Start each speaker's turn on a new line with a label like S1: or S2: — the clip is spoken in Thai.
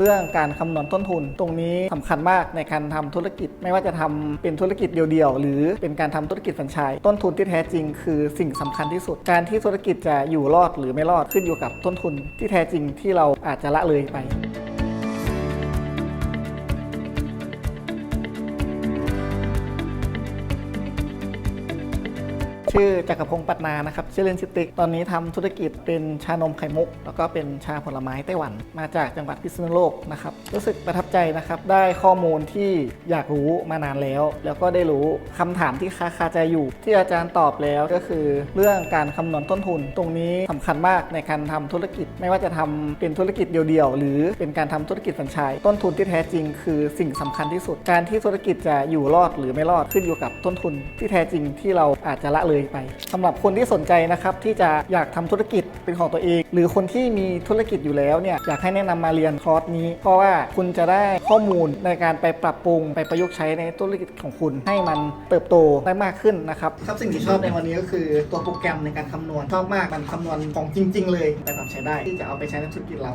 S1: เรื่องการคำนวณต้นทุน ตรงนี้สำคัญมากในการทำธุรกิจ ไม่ว่าจะทำเป็นธุรกิจเดียวๆ หรือเป็นการทำธุรกิจแฟรนไชส์ต้นทุนที่แท้จริง คือสิ่งสำคัญที่สุด การที่ธุรกิจจะอยู่รอดหรือไม่รอดขึ้นอยู่กับต้นทุนที่แท้จริงที่เราอาจจะละเลยไป ชื่อจักรพงศ์ปัตนานะครับชื่อเล่นชิติกตอนนี้ทำธุรกิจเป็นชานมไข่มุก แล้วก็เป็นชาผลไม้ไต้หวัน มาจากจังหวัดพิษณุโลกนะครับรู้สึกประทับใจนะครับได้ข้อมูลที่อยากรู้มานานแล้ว แล้วก็ได้รู้คำถามที่คาคาใจอยู่ ที่อาจารย์ตอบแล้วก็คือ เรื่องการคำนวณต้นทุน ตรงนี้สำคัญมากในการทำธุรกิจ ไม่ว่าจะทำเป็นธุรกิจเดียวๆหรือเป็นการทำธุรกิจแฟรนไชส์ต้นทุนที่แท้จริง คือสิ่งสำคัญที่สุดการที่ธุรกิจจะอยู่รอดหรือไม่รอดขึ้นอยู่กับต้นทุนที่แท้จริงที่เราอาจจะละเลยไปสำหรับคนที่สนใจนะครับที่จะอยากทำธุรกิจเป็นของตัวเอง หรือคนที่มีธุรกิจอยู่แล้วเนี่ยอยากให้แนะนำมาเรียนคอร์สนี้ เพราะว่าคุณจะได้ข้อมูลในการไปปรับปรุงไปประยุกต์ใช้ในธุรกิจของคุณ ให้มันเติบโตได้มากขึ้นนะครับครับสิ่งที่ชอบในวันนี้ก็คือตัวโปรแกรมในการคำนวณชอบมากมันคำนวณของจริง ๆ เลยไปปรับใช้ได้ที่จะเอาไปใช้ในธุรกิจเรา